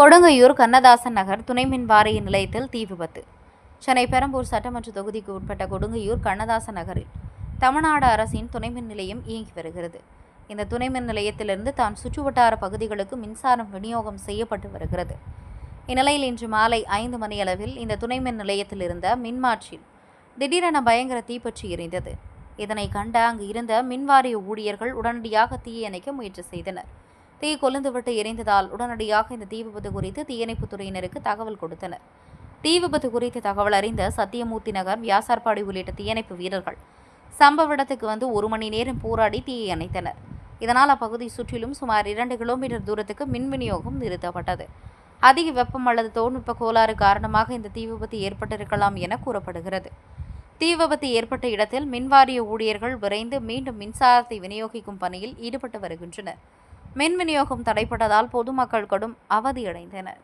கொடுங்கையூர் கண்ணதாசன் நகர் துணை மின் வாரிய நிலையத்தில் தீ விபத்து. சென்னை பெரம்பூர் சட்டமன்ற தொகுதிக்கு உட்பட்ட கொடுங்கையூர் கண்ணதாசன் நகரில் தமிழ்நாடு அரசின் துணை மின் நிலையம் இயங்கி வருகிறது. இந்த துணை மின் நிலையத்திலிருந்து தான் சுற்றுவட்டார பகுதிகளுக்கு மின்சாரம் விநியோகம் செய்யப்பட்டு வருகிறது. இந்நிலையில் இன்று மாலை ஐந்து மணியளவில் இந்த துணை மின் நிலையத்தில் இருந்த மின்மாற்றில் திடீரென பயங்கர தீப்பற்றி எரிந்தது. இதனை கண்ட அங்கு இருந்த மின்வாரிய ஊழியர்கள் உடனடியாக தீயை அணைக்க முயற்சி செய்தனர். தீ கொழுந்துவிட்டு எரிந்ததால் உடனடியாக இந்த தீ விபத்து குறித்து தீயணைப்புத் துறையினருக்கு தகவல் கொடுத்தனர். தீ விபத்து குறித்து தகவல் அறிந்த சத்தியமூர்த்தி நகர் வியாசார்பாடி உள்ளிட்ட தீயணைப்பு வீரர்கள் சம்பவ இடத்துக்கு வந்து ஒரு மணி நேரம் போராடி தீயை அணைத்தனர். இதனால் அப்பகுதி சுற்றிலும் சுமார் இரண்டு கிலோமீட்டர் தூரத்துக்கு மின் விநியோகம் நிறுத்தப்பட்டது. அதிக வெப்பம் அல்லது தொழில்நுட்ப கோளாறு காரணமாக இந்த தீ விபத்து ஏற்பட்டிருக்கலாம் என கூறப்படுகிறது. தீ விபத்து ஏற்பட்ட இடத்தில் மின்வாரிய ஊழியர்கள் விரைந்து மீண்டும் மின்சாரத்தை விநியோகிக்கும் பணியில் ஈடுபட்டு வருகின்றனர். மின் விநியோகம் தடைப்பட்டதால் பொதுமக்கள் கடும் அவதியடைந்தனர்.